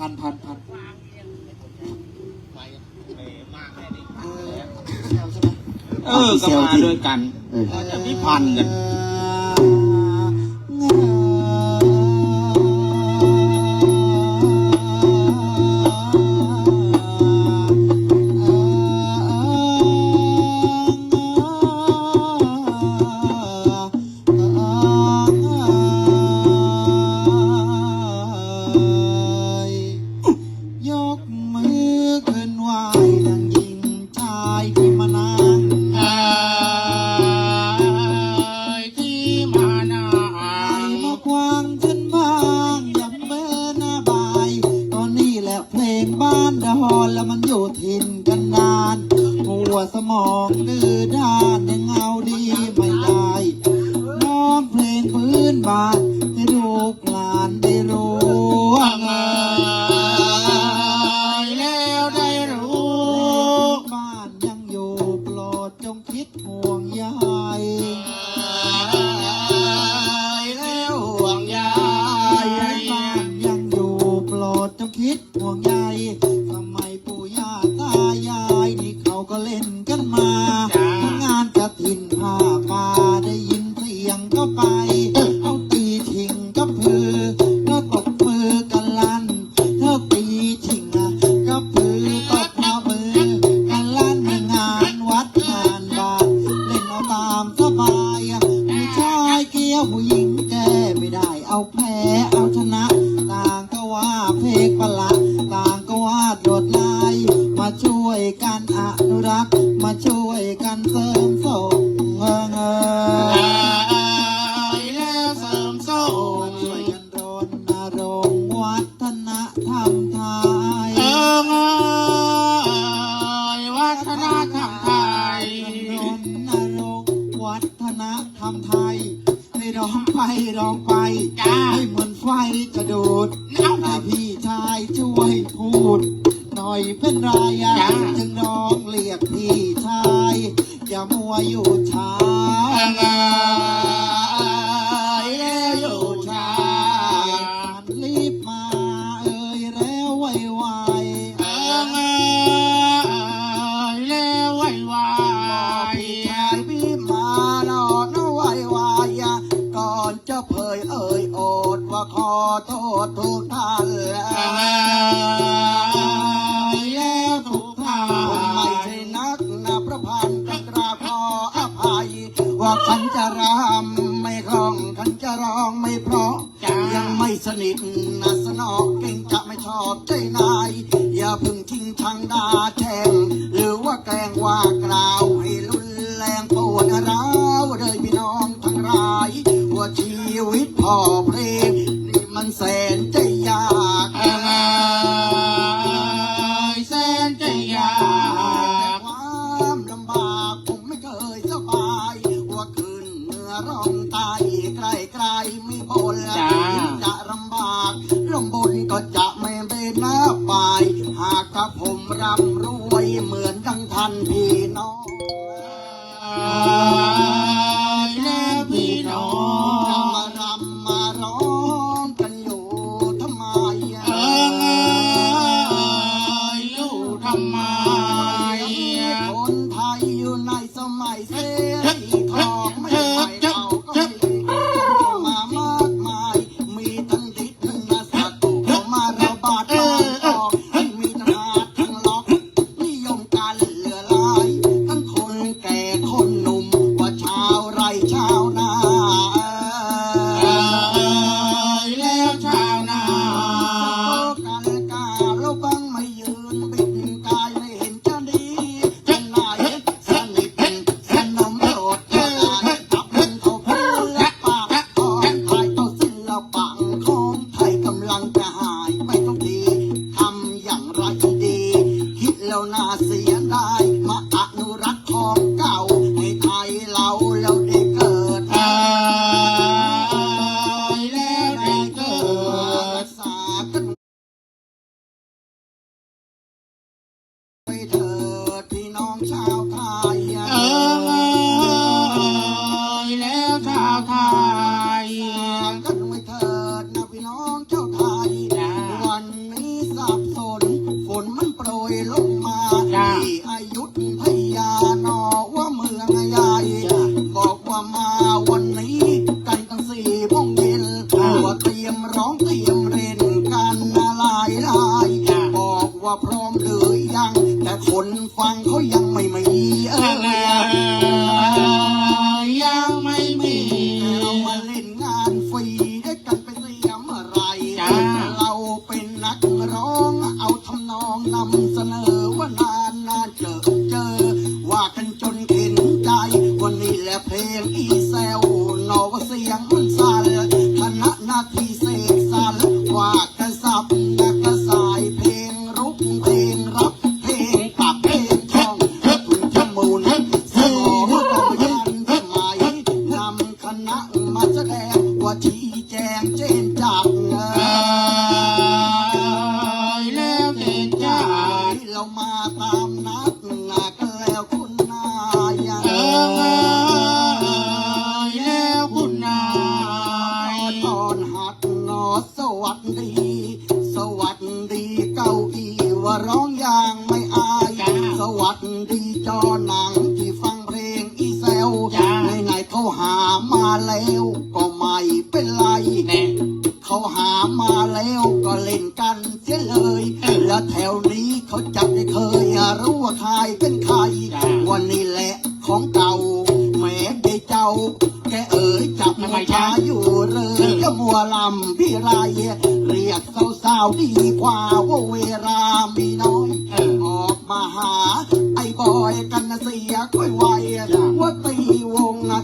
พันพันพันเออก็มาด้วยกัน เอจะมีพันกัน ด้านยังเอาดีไม่ได้น้องเพลงพื้นบ้านให้ลูกหลานได้รู้งาแล้วได้รู้บ้านยังอยู่โปรดจงคิดห่วงใยแล้วห่วงใยบ้านยังอยู่โปรดจงคิดห่วงใยทำไมปู่ย่าตายายนี่เขาก็เล่นกันมา น้องไปร้องไปจ้าให้เหมือนไฟกระโดดเอ้าพี่ชายช่วยพูด หน่อยเป็นรายจ้าจึงร้องเรียกพี่ชาย อย่ามัวอยู่ช้าไงอยู่ช้า รีบมาเอ่ยแล้วไวๆ เออเงยแล้วไว้วา โทษทุกท่านแล้ว่านผมไม่ชนักนะพระพันธ์กราบขออภัย ว่าขันจะรำไม่คล่องขันจะร้องไม่เพราะ ยังไม่สนิทนะสนอกเก่งจะไม่ชอบใจนาย อย่าพึ่งทิ้งทางดาแช่ Muhammad না คนฟังเขายั งจมูนองก็ยันสมัยนำคณะมาแสดงว่าชี้แจงเจนจักเงเออแล้วเด็กจ้าเรามาตามนัดหนักแล้วคุณนายเออแล้วคุณนายตอนหัดนอสวัสดี สวัสดีเก้าอี้ว่าร้องอย่าง นกันเสียเลย แล้วแถวนี้เขาจับได้เคยรู้ว่าใครเป็นใคร วันนี้แหละของเก่าแหม่ไอ้เจ้า แกเอ๋ยจับมือช้าอยู่เลยก็มัวลำพี่ไร เรียกสาวๆดีกว่าว่าเวลามีน้อย เออ ออกมาหาไอ้บอยกันนะเสียค่อยไวว่าตีวงนะ